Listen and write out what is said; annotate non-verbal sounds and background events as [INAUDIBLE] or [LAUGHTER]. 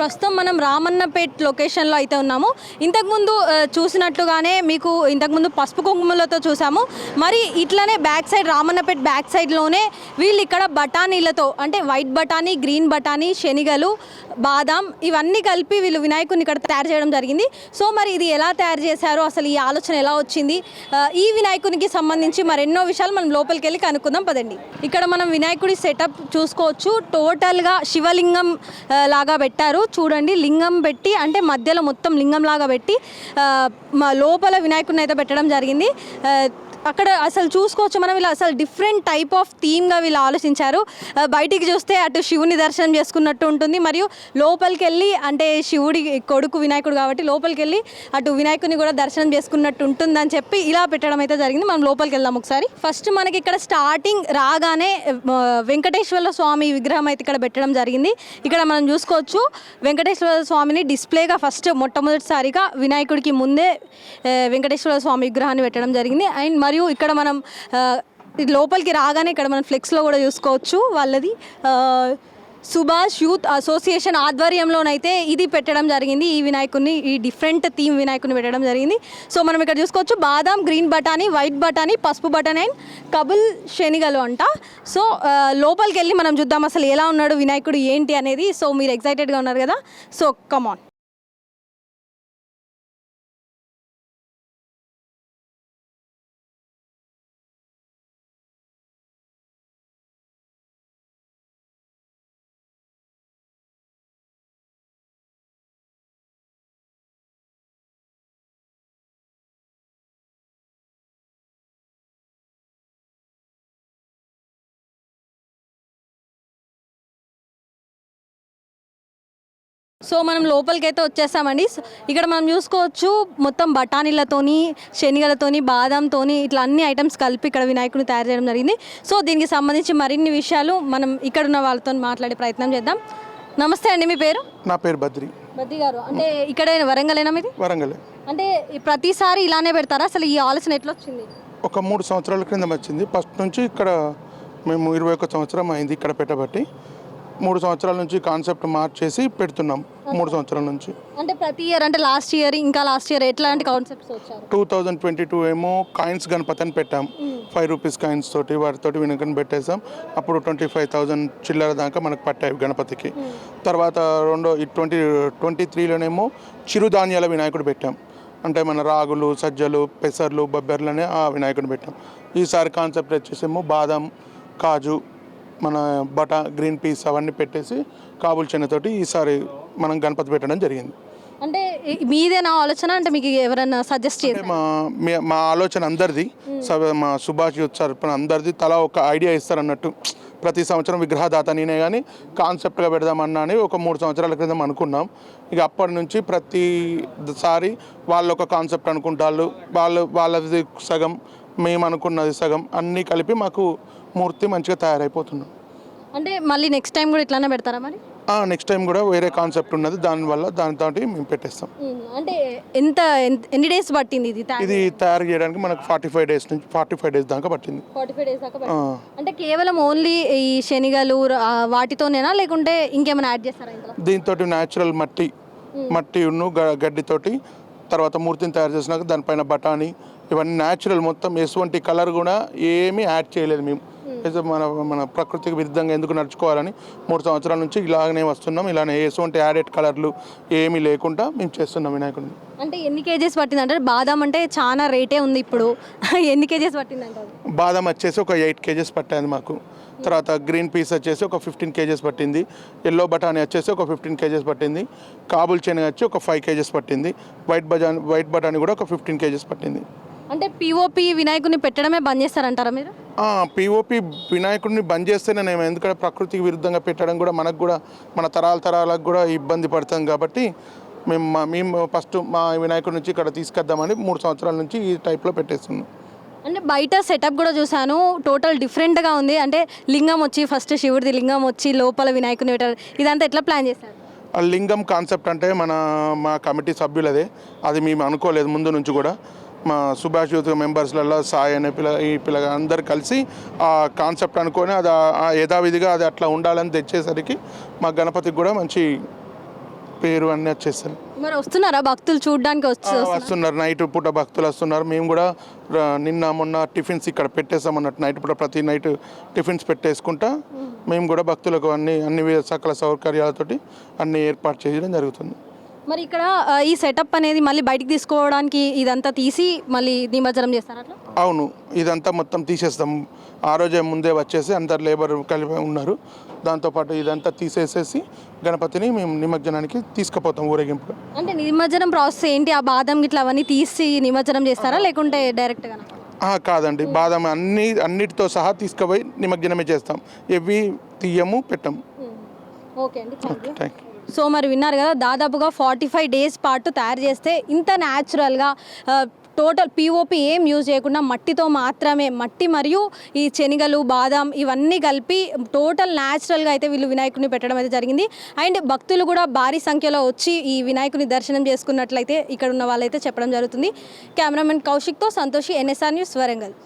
ప్రస్తుతం మనం రామన్నపేట్ లొకేషన్లో అయితే ఉన్నాము. ఇంతకుముందు చూసినట్లుగానే మీకు ఇంతకుముందు పసుపు కుంకుమలతో చూసాము. మరి ఇట్లనే బ్యాక్ సైడ్ రామన్నపేట్ బ్యాక్ సైడ్లోనే వీళ్ళు ఇక్కడ బఠానీలతో అంటే వైట్ బఠానీ గ్రీన్ బఠానీ శనిగలు బాదాం ఇవన్నీ కలిపి వీళ్ళు వినాయకుడిని ఇక్కడ తయారు చేయడం జరిగింది. సో మరి ఇది ఎలా తయారు చేశారో? అసలు ఈ ఆలోచన ఎలా వచ్చింది? ఈ వినాయకునికి సంబంధించి మరెన్నో విషయాలు మనం లోపలికి వెళ్ళి కనుక్కుందాం. పదండి. ఇక్కడ మనం వినాయకుడి సెటప్ చూసుకోవచ్చు. టోటల్గా శివలింగం లాగా పెట్టారు. చూడండి లింగం పెట్టి అంటే మధ్యలో మొత్తం లింగం లాగా పెట్టి మా లోపల వినాయకుడిని అయితే పెట్టడం జరిగింది. అక్కడ అసలు చూసుకోవచ్చు మనం. ఇలా అసలు డిఫరెంట్ టైప్ ఆఫ్ థీమ్గా వీళ్ళు ఆలోచించారు. బయటికి చూస్తే అటు శివుని దర్శనం చేసుకున్నట్టు ఉంటుంది. మరియు లోపలికి వెళ్ళి అంటే శివుడి కొడుకు వినాయకుడు కాబట్టి లోపలికి వెళ్ళి అటు వినాయకుడిని కూడా దర్శనం చేసుకున్నట్టు ఉంటుందని చెప్పి ఇలా పెట్టడం అయితే జరిగింది. మనం లోపలికి వెళ్దాం ఒకసారి. ఫస్ట్ మనకి ఇక్కడ స్టార్టింగ్ రాగానే వెంకటేశ్వర స్వామి విగ్రహం అయితే ఇక్కడ పెట్టడం జరిగింది. ఇక్కడ మనం చూసుకోవచ్చు వెంకటేశ్వర స్వామిని డిస్ప్లేగా ఫస్ట్ మొట్టమొదటిసారిగా వినాయకుడికి ముందే వెంకటేశ్వర స్వామి విగ్రహాన్ని పెట్టడం జరిగింది. అండ్ మరియు ఇక్కడ మనం లోపలికి రాగానే ఇక్కడ మనం ఫ్లెక్స్లో కూడా చూసుకోవచ్చు వాళ్ళది. సుభాష్ యూత్ అసోసియేషన్ ఆధ్వర్యంలోనైతే ఇది పెట్టడం జరిగింది. ఈ వినాయకుడిని ఈ డిఫరెంట్ థీమ్ వినాయకుడిని పెట్టడం జరిగింది. సో మనం ఇక్కడ చూసుకోవచ్చు బాదాం గ్రీన్ బఠానీ వైట్ బఠానీ పసుపు బఠానీ అండ్ కబుల్ శనిగలు అంట. సో లోపలికి వెళ్ళి మనం చూద్దాం అసలు ఎలా ఉన్నాడు వినాయకుడు ఏంటి అనేది. సో మీరు ఎక్సైటెడ్గా ఉన్నారు కదా. సో కమాన్ సో మనం లోపలికైతే వచ్చేసామండి. సో ఇక్కడ మనం చూసుకోవచ్చు మొత్తం బఠానీలతోని శనగలతోని బాదంతోని ఇట్లా అన్ని ఐటమ్స్ కలిపి ఇక్కడ వినాయకుడిని తయారు చేయడం జరిగింది. సో దీనికి సంబంధించి మరిన్ని విషయాలు మనం ఇక్కడ ఉన్న వాళ్ళతో మాట్లాడే ప్రయత్నం చేద్దాం. నమస్తే అండి మీ పేరు? నా పేరు బద్రి. బద్ది గారు అంటే ఇక్కడే వరంగలేనా మీది? వరంగల్. అంటే ప్రతిసారి ఇలానే పెడతారా? అసలు ఈ ఆలోచన ఎట్లా వచ్చింది ఒక మూడు సంవత్సరాల క్రింద వచ్చింది. ఫస్ట్ నుంచి ఇక్కడ మేము ఇరవై ఒక్క సంవత్సరం అయింది ఇక్కడ పెట్టబట్టి. మూడు సంవత్సరాల నుంచి కాన్సెప్ట్ మార్చేసి పెడుతున్నాం మూడు సంవత్సరాల నుంచి. అంటే ప్రతి ఇయర్ అంటే లాస్ట్ ఇయర్ ఇంకా లాస్ట్ ఇయర్ ఎట్లాంటి కాన్సెప్ట్స్ వచ్చారు? టూ థౌజండ్ ట్వంటీ టూ ఏమో కాయిన్స్ గణపతి అని పెట్టాం ఫైవ్ రూపీస్ కాయిన్స్ తోటి వాటితోటి వినకని పెట్టేసాం అప్పుడు ట్వంటీ ఫైవ్ థౌజండ్ చిల్లర దాకా మనకు పట్టాయి గణపతికి. తర్వాత రెండో ఈ ట్వంటీ ట్వంటీ త్రీలోనేమో చిరుధాన్యాల వినాయకుడు పెట్టాం. అంటే మన రాగులు సజ్జలు పెసర్లు బొబ్బెర్లనే ఆ వినాయకుడిని పెట్టాం. ఈసారి కాన్సెప్ట్ వచ్చేసేమో బాదం కాజు మన బటా గ్రీన్ పీస్ అవన్నీ పెట్టేసి కాబుల్ చెన్నతోటి ఈసారి మనం గణపతి పెట్టడం జరిగింది. అంటే ఈ- మీదేనా ఆలోచన? అంటే మీకు ఎవరైనా సజెస్ట్ చేసి అంటే మా మీ- ఆలోచన అందరిది. మా సుభాష్ యూత్ సర్పణ అందరిది తలా ఒక ఐడియా ఇస్తారు అన్నట్టు ప్రతి సంవత్సరం విగ్రహదాత నేనే కానీ కాన్సెప్ట్గా పెడదామన్నా అని ఒక మూడు సంవత్సరాల క్రితం అనుకున్నాం. ఇక అప్పటి నుంచి ప్రతిసారి వాళ్ళు ఒక కాన్సెప్ట్ అనుకుంటారు వాళ్ళు వాళ్ళది సగం మేము అనుకున్నది సగం అన్నీ కలిపి మాకు మూర్తి మంచిగా తయారైపోతున్నాం అంటే మళ్ళీ నెక్స్ట్ టైం కూడా ఇట్లానే పెడతారా మరి? నెక్స్ట్ టైం కూడా వేరే కాన్సెప్ట్ ఉన్నది. దానివల్ల దానితో మేము పెట్టేస్తాం. అంటే ఎంత ఎన్ని డేస్ పట్టింది ఇది ఇది తయారు చేయడానికి మనకు ఫార్టీ ఫైవ్ డేస్ నుంచి ఫార్టీ ఫైవ్ డేస్ దాకా పట్టింది. ఫార్టీ ఫైవ్ డేస్ దాకా. పట్టింది. అంటే కేవలం ఓన్లీ ఈ శనిగలు ఆ, వాటితోనేనా? లేకుంటే ఇంకేమైనా యాడ్ చేస్తారా ఇంట్లో దీంతో న్యాచురల్ మట్టి మట్టి ఉన్ను గ- గడ్డితోటి తర్వాత మూర్తిని తయారు చేసినాక దానిపైన బఠానీ ఇవన్నీ న్యాచురల్ మొత్తం ఎటువంటి కలర్ కూడా ఏమీ యాడ్ చేయలేదు మేము. మన మన ప్రకృతికి విరుద్ధంగా ఎందుకు నడుచుకోవాలని మూడు సంవత్సరాల నుంచి ఇలాగనే వస్తున్నాం. ఇలానే ఎటువంటి యాడెడ్ కలర్లు ఏమీ లేకుండా మేము చేస్తున్నాం వినాయకుడిని. అంటే ఎన్ని కేజెస్ పట్టింది అంటే బాదం అంటే చాలా రేటే ఉంది ఇప్పుడు. [LAUGHS] ఎన్ని కేజెస్ పట్టింది బాదం వచ్చేసి ఒక ఎయిట్ కేజెస్ పట్టింది మాకు. తర్వాత గ్రీన్ పీస్ వచ్చేసి ఒక ఫిఫ్టీన్ కేజెస్ పట్టింది. ఎల్లో బఠానీ వచ్చేసి ఒక ఫిఫ్టీన్ కేజెస్ పట్టింది. కాబుల్ శనగ వచ్చి ఒక ఫైవ్ కేజెస్ పట్టింది. వైట్ బజాన్ వైట్ బఠానీ కూడా ఒక ఫిఫ్టీన్ కేజెస్ పట్టింది. అంటే పిఓపి వినాయకుడిని పెట్టడమే బంద్ చేస్తారంటారా మీరు? పిఓపి వినాయకుడిని బంద్ చేస్తేనే నేను ఎందుకంటే ప్రకృతికి విరుద్ధంగా పెట్టడం కూడా మనకు కూడా మన తరాల తరాలకు కూడా ఇబ్బంది పడతాం కాబట్టి మేము మా- మేము ఫస్ట్ మా వినాయకుడి నుంచి ఇక్కడ తీసుకొద్దామని మూడు సంవత్సరాల నుంచి ఈ టైప్లో పెట్టేస్తున్నాం. అంటే బయట సెటప్ కూడా చూసాను టోటల్ డిఫరెంట్గా ఉంది. అంటే లింగం వచ్చి ఫస్ట్ శివుడిది లింగం వచ్చి లోపల వినాయకుని పెట్టారు. ఇదంతా ఎట్లా ప్లాన్ చేశారు? ఆ లింగం కాన్సెప్ట్ అంటే మన మా కమిటీ సభ్యులదే. అది మేము అనుకోలేదు ముందు నుంచి కూడా. మా సుభాష్ యూత్ మెంబర్స్లలో సాయి అనే పిల్ల ఈ పిల్ల అందరు కలిసి ఆ కాన్సెప్ట్ అనుకొని అది యథావిధిగా అది అట్లా ఉండాలని తెచ్చేసరికి మా గణపతికి కూడా మంచి పేరు అన్నీ వచ్చేస్తాయి. మరి వస్తున్నారా భక్తులు చూడడానికి వస్తున్నారు. నైట్ పూట భక్తులు వస్తున్నారు. మేము కూడా నిన్న మొన్న టిఫిన్స్ ఇక్కడ పెట్టేసాం అన్నట్టు నైట్ పూట ప్రతి నైట్ టిఫిన్స్ పెట్టేసుకుంటా మేము. కూడా భక్తులకు అన్ని అన్ని విధ సకల సౌకర్యాలతోటి అన్ని ఏర్పాటు చేయడం జరుగుతుంది. మరి ఇక్కడ ఈ సెటప్ అనేది మళ్ళీ బయటికి తీసుకోవడానికి ఇదంతా తీసి మళ్ళీ నిమజ్జనం చేస్తారు అట్లా? అవును ఇదంతా మొత్తం తీసేస్తాం. ఆ రోజే ముందే వచ్చేసి అందరు లేబర్ కలిపి ఉన్నారు. దాంతోపాటు ఇదంతా తీసేసేసి గణపతిని మేము నిమజ్జనానికి తీసుకుపోతాం ఊరేగింపు అంటే నిమజ్జనం ప్రాసెస్ ఏంటి? ఆ బాదం గిట్ల అవన్నీ తీసి నిమజ్జనం చేస్తారా? లేకుంటే డైరెక్ట్గా కాదండి. బాదం అన్ని అన్నిటితో సహా తీసుకుపోయి నిమజ్జనమే చేస్తాం. ఇవి తీయము పెట్టము. ఓకే అండి. థ్యాంక్ యూ సో మరి విన్నారు కదా దాదాపుగా ఫార్టీ ఫైవ్ డేస్ పాటు తయారు చేస్తే ఇంత న్యాచురల్గా టోటల్ పిఓపి ఏం యూజ్ చేయకుండా మట్టితో మాత్రమే మట్టి మరియు ఈ శనగలు బాదం ఇవన్నీ కలిపి టోటల్ న్యాచురల్గా అయితే వీళ్ళు వినాయకుడిని పెట్టడం అయితే జరిగింది. అండ్ భక్తులు కూడా భారీ సంఖ్యలో వచ్చి ఈ వినాయకుని దర్శనం చేసుకున్నట్లయితే ఇక్కడ ఉన్న వాళ్ళైతే చెప్పడం జరుగుతుంది. కెమెరామెన్ కౌశిక్తో సంతోషి ఎన్ఎస్ఆర్ న్యూస్ వరంగల్.